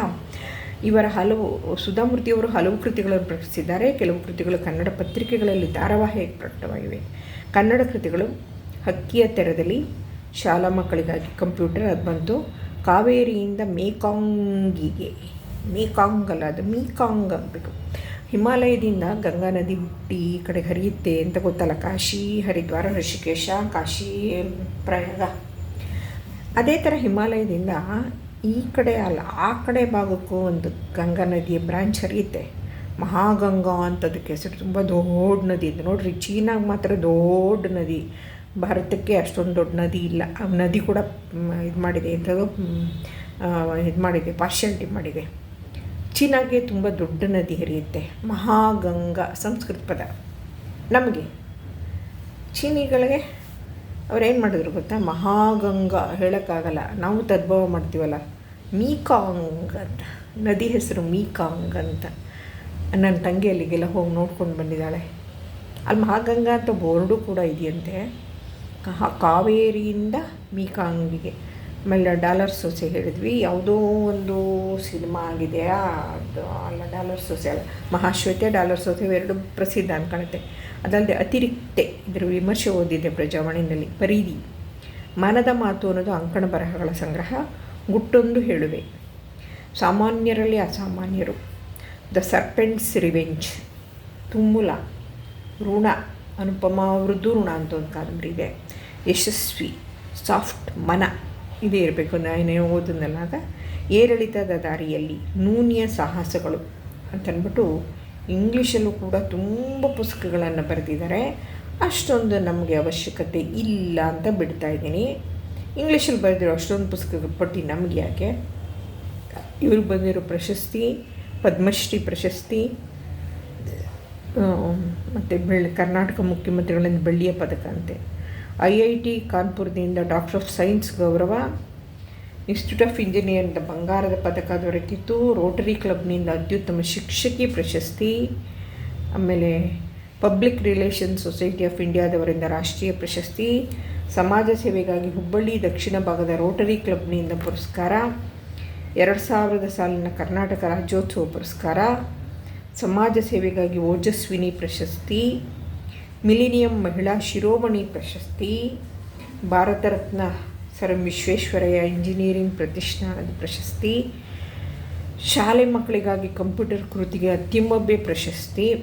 ಇವರ ಹಲವು ಸುಧಾಮೂರ್ತಿಯವರು ಹಲವು ಕೃತಿಗಳನ್ನು ಪ್ರಕಟಿಸಿದ್ದಾರೆ. ಕೆಲವು ಕೃತಿಗಳು ಕನ್ನಡ ಪತ್ರಿಕೆಗಳಲ್ಲಿ ಧಾರಾವಾಹಿಯಾಗಿ ಪ್ರಕಟವಾಗಿವೆ. ಕನ್ನಡ ಕೃತಿಗಳು ಹಕ್ಕಿಯ ತೆರದಲ್ಲಿ ಶಾಲಾ ಮಕ್ಕಳಿಗಾಗಿ ಕಂಪ್ಯೂಟರ್ ಅದು ಬಂತು. ಕಾವೇರಿಯಿಂದ ಮೇಕಾಂಗಿಗೆ ಮೇಕಾಂಗ್ ಅಲ್ಲ ಅದು ಮೀಕಾಂಗ್ ಆಗಬೇಕು ಹಿಮಾಲಯದಿಂದ ಗಂಗಾ ನದಿ ಹುಟ್ಟಿ ಈ ಕಡೆ ಹರಿಯುತ್ತೆ ಅಂತ ಗೊತ್ತಲ್ಲ? ಕಾಶಿ, ಹರಿದ್ವಾರ ಋಷಿಕೇಶ ಕಾಶಿ, ಪ್ರಯಾಗ. ಅದೇ ಥರ ಹಿಮಾಲಯದಿಂದ ಈ ಕಡೆ ಅಲ್ಲ, ಆ ಕಡೆ ಭಾಗಕ್ಕೂ ಒಂದು ಗಂಗಾ ನದಿಯ ಬ್ರಾಂಚ್ ಹರಿಯುತ್ತೆ. ಮಹಾಗಂಗಾ ಅಂತದಕ್ಕೆ ಹೆಸರು ತುಂಬ ದೊಡ್ಡ ನದಿ ಇದೆ. ನೋಡ್ರಿ, ಚೀನಾಗೆ ಮಾತ್ರ ದೊಡ್ಡ ನದಿ. ಭಾರತಕ್ಕೆ ಅಷ್ಟೊಂದು ದೊಡ್ಡ ನದಿ ಇಲ್ಲ. ಆ ನದಿ ಕೂಡ ಇದು ಮಾಡಿದೆ ಎಂಥದ್ದು ಇದು ಮಾಡಿದೆ ಪಾರ್ಶಿಯಾಲಿಟಿ ಮಾಡಿದೆ. ಚೀನಾಗೆ ತುಂಬ ದೊಡ್ಡ ನದಿ ಹರಿಯುತ್ತೆ. ಮಹಾಗಂಗಾ ಸಂಸ್ಕೃತ ಪದ. ನಮಗೆ ಚೀನಿಗಳಿಗೆ ಅವ್ರೇನು ಮಾಡಿದ್ರು ಗೊತ್ತಾ? ಮಹಾಗಂಗಾ ಹೇಳೋಕ್ಕಾಗಲ್ಲ. ನಾವು ತದ್ಭವ ಮಾಡ್ತೀವಲ್ಲ. ಮೀಕಾಂಗ್ ಅಂತ. ನದಿ ಹೆಸರು ಮೀಕಾಂಗ್ ಅಂತ. ನನ್ನ ತಂಗಿ ಅಲ್ಲಿಗೆಲ್ಲ ಹೋಗಿ ನೋಡ್ಕೊಂಡು ಬಂದಿದ್ದಾಳೆ. ಅಲ್ಲಿ ಮಹಾಗಂಗಾ ಅಂತ ಬೋರ್ಡು ಕೂಡ ಇದೆಯಂತೆ. ಕಾವೇರಿಯಿಂದ ಮೀಕಾಂಗಿಗೆ. ಆಮೇಲೆ ಡಾಲರ್ ಸೊಸೆ ಹೇಳಿದ್ವಿ. ಯಾವುದೋ ಒಂದು ಸಿನಿಮಾ ಆಗಿದೆಯಾ ಅದು ಅಲ್ಲ, ಡಾಲರ್ ಸೊಸೆ ಅಲ್ಲ. ಮಹಾಶ್ವೇತೆ, ಡಾಲರ್ ಸೊಸೆ ಎರಡು ಪ್ರಸಿದ್ಧ ಅನ್ಕೊಳುತ್ತೆ ಅದಲ್ಲದೆ ಅತಿರಿಕ್ತೆ ಇದರ ವಿಮರ್ಶೆ ಓದಿದೆ ಪ್ರಜಾವಾಣಿನಲ್ಲಿ. ಪರೀದಿ ಮನದ ಮಾತು ಅನ್ನೋದು ಅಂಕಣ ಬರಹಗಳ ಸಂಗ್ರಹ. ಗುಟ್ಟೊಂದು ಹೇಳುವೆ. ಸಾಮಾನ್ಯರಲ್ಲಿ ಅಸಾಮಾನ್ಯರು. The ಸರ್ಪೆಂಟ್ಸ್ revenge. ತುಮ್ಮುಲ ಋಣ. ಅನುಪಮ ವೃದ್ಧು ಋಣ ಅಂತ ಒಂದು ಕಾದಂಬರಿ ಇದೆ. ಯಶಸ್ವಿ. ಸಾಫ್ಟ್ ಮನ. ಇದೇ ಇರಬೇಕು. ನಾನೇ ಓದನ್ನೆಲ್ಲಾಗ ಏರಿಳಿತದ ದಾರಿಯಲ್ಲಿ ನೂನ್ಯ ಸಾಹಸಗಳು ಅಂತಂದ್ಬಿಟ್ಟು ಇಂಗ್ಲೀಷಲ್ಲೂ ಕೂಡ ತುಂಬ ಪುಸ್ತಕಗಳನ್ನು ಬರೆದಿದ್ದಾರೆ. ಅಷ್ಟೊಂದು ನಮಗೆ ಅವಶ್ಯಕತೆ ಇಲ್ಲ ಅಂತ ಬಿಡ್ತಾ ಇದ್ದೀನಿ. ಇಂಗ್ಲೀಷಲ್ಲಿ ಬರೆದಿರೋ ಅಷ್ಟೊಂದು ಪುಸ್ತಕ ಪಟ್ಟಿ ನಮಗೆ ಯಾಕೆ? ಇವರು ಬಂದಿರೋ ಪ್ರಶಸ್ತಿ, ಪದ್ಮಶ್ರೀ ಪ್ರಶಸ್ತಿ ಮತ್ತು ಬೆಳ್ಳಿ, ಕರ್ನಾಟಕ ಮುಖ್ಯಮಂತ್ರಿಗಳಿಂದ ಬೆಳ್ಳಿಯ ಪದಕ ಅಂತೆ. ಐ ಐ ಟಿ ಕಾನ್ಪುರದಿಂದ ಡಾಕ್ಟರ್ ಆಫ್ ಸೈನ್ಸ್ ಗೌರವ ಇನ್ಸ್ಟಿಟ್ಯೂಟ್ ಆಫ್ ಇಂಜಿನಿಯರಿಂಗ್ ಬಂಗಾರದ ಪದಕ ದೊರೆತಿತ್ತು ರೋಟರಿ ಕ್ಲಬ್ನಿಂದ ಅತ್ಯುತ್ತಮ ಶಿಕ್ಷಕಿ ಪ್ರಶಸ್ತಿ. ಆಮೇಲೆ ಪಬ್ಲಿಕ್ ರಿಲೇಷನ್ ಸೊಸೈಟಿ ಆಫ್ ಇಂಡಿಯಾದವರಿಂದ ರಾಷ್ಟ್ರೀಯ ಪ್ರಶಸ್ತಿ. ಸಮಾಜ ಸೇವೆಗಾಗಿ ಹುಬ್ಬಳ್ಳಿ, ದಕ್ಷಿಣ ಭಾಗದ ರೋಟರಿ ಕ್ಲಬ್ನಿಂದ ಪುರಸ್ಕಾರ. ಎರಡು ಸಾವಿರದ ಸಾಲಿನ ಕರ್ನಾಟಕ ರಾಜ್ಯೋತ್ಸವ ಪುರಸ್ಕಾರ. ಸಮಾಜ ಸೇವೆಗಾಗಿ ಓಜಸ್ವಿನಿ ಪ್ರಶಸ್ತಿ. ಮಿಲಿನಿಯಂ ಮಹಿಳಾ ಶಿರೋಮಣಿ ಪ್ರಶಸ್ತಿ Bharat Ratna sir M Visvesvaraya engineering ಪ್ರತಿಷ್ಠಾನದ ಪ್ರಶಸ್ತಿ, ಶಾಲೆ ಮಕ್ಕಳಿಗಾಗಿ ಕಂಪ್ಯೂಟರ್ ಕೃತಿಗೆ ಅತಿಮಬ್ಬೆ ಪ್ರಶಸ್ತಿ.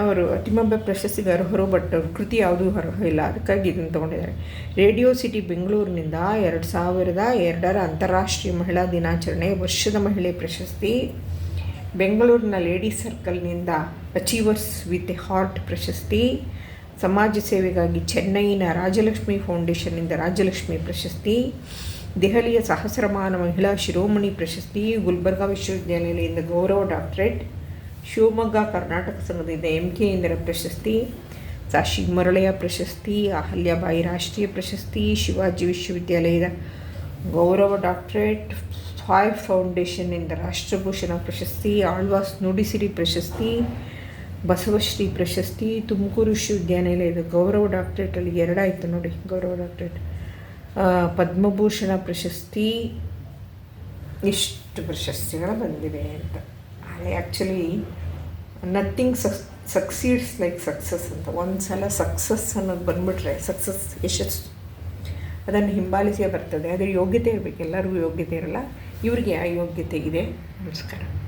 ಅವರು ಅತಿಮಬ್ಬೆ ಪ್ರಶಸ್ತಿಗೆ ಅರ್ಹರು, ಬಟ್ ಅವ್ರ ಕೃತಿ ಯಾವುದೂ ಅರ್ಹ ಇಲ್ಲ. ಅದಕ್ಕಾಗಿ ಇದನ್ನು ತೊಗೊಂಡಿದ್ದಾರೆ. ರೇಡಿಯೋ ಸಿಟಿ ಬೆಂಗಳೂರಿನಿಂದ ಎರಡು ಸಾವಿರದ ಎರಡರ ಅಂತಾರಾಷ್ಟ್ರೀಯ ಮಹಿಳಾ ದಿನಾಚರಣೆ, ವರ್ಷದ ಮಹಿಳೆ ಪ್ರಶಸ್ತಿ. ಬೆಂಗಳೂರಿನ ಲೇಡಿ ಸರ್ಕಲ್ನಿಂದ ಅಚೀವರ್ಸ್ ವಿತ್ ಎ ಹಾರ್ಟ್ ಪ್ರಶಸ್ತಿ. ಸಮಾಜ ಸೇವೆಗಾಗಿ ಚೆನ್ನೈನ ರಾಜಲಕ್ಷ್ಮಿ ಫೌಂಡೇಶನ್ನಿಂದ ರಾಜಲಕ್ಷ್ಮಿ ಪ್ರಶಸ್ತಿ, ದೆಹಲಿಯ ಸಹಸ್ರಮಾನ ಮಹಿಳಾ ಶಿರೋಮಣಿ ಪ್ರಶಸ್ತಿ, ಗುಲ್ಬರ್ಗಾ ವಿಶ್ವವಿದ್ಯಾಲಯದಿಂದ ಗೌರವ ಡಾಕ್ಟರೇಟ್, ಶಿವಮೊಗ್ಗ ಕರ್ನಾಟಕ ಸಂಘದಿಂದ ಎಂ ಕೆ ಇಂದಿರ ಪ್ರಶಸ್ತಿ ಸಾಶಿ ಮರಳೆಯ ಪ್ರಶಸ್ತಿ, ಅಹಲ್ಯಾಬಾಯಿ ರಾಷ್ಟ್ರೀಯ ಪ್ರಶಸ್ತಿ, ಶಿವಾಜಿ ವಿಶ್ವವಿದ್ಯಾಲಯದ ಗೌರವ ಡಾಕ್ಟರೇಟ್ ಫಾಯ್ ಫೌಂಡೇಶನ್ನಿಂದ ರಾಷ್ಟ್ರಭೂಷಣ ಪ್ರಶಸ್ತಿ, ಆಳ್ವಾಸ್ ನುಡಿಸಿರಿ ಪ್ರಶಸ್ತಿ ಬಸವಶ್ರೀ ಪ್ರಶಸ್ತಿ ತುಮಕೂರು ವಿಶ್ವವಿದ್ಯಾನಿಲಯದ ಗೌರವ ಡಾಕ್ಟ್ರೇಟಲ್ಲಿ ಎರಡಾಯಿತು ನೋಡಿ, ಗೌರವ ಡಾಕ್ಟ್ರೇಟ್. ಪದ್ಮಭೂಷಣ ಪ್ರಶಸ್ತಿ ಇಷ್ಟು ಪ್ರಶಸ್ತಿಗಳು ಬಂದಿವೆ ಅಂತ. ಆದರೆ actually nothing sucks succeeds like success ಅಂತ. ಒಂದು ಸಲ ಸಕ್ಸಸ್ ಅನ್ನೋದು ಬಂದುಬಿಟ್ರೆ ಸಕ್ಸಸ್ ಯಶಸ್ಸು. ಅದನ್ನು ಹಿಂಬಾಲಿಸೇ ಬರ್ತದೆ. ಆದರೆ ಯೋಗ್ಯತೆ ಇರಬೇಕು. ಎಲ್ಲರಿಗೂ ಯೋಗ್ಯತೆ ಇರಲ್ಲ. ಇವರಿಗೆ ಆ ಯೋಗ್ಯತೆ ಇದೆ. ನಮಸ್ಕಾರ.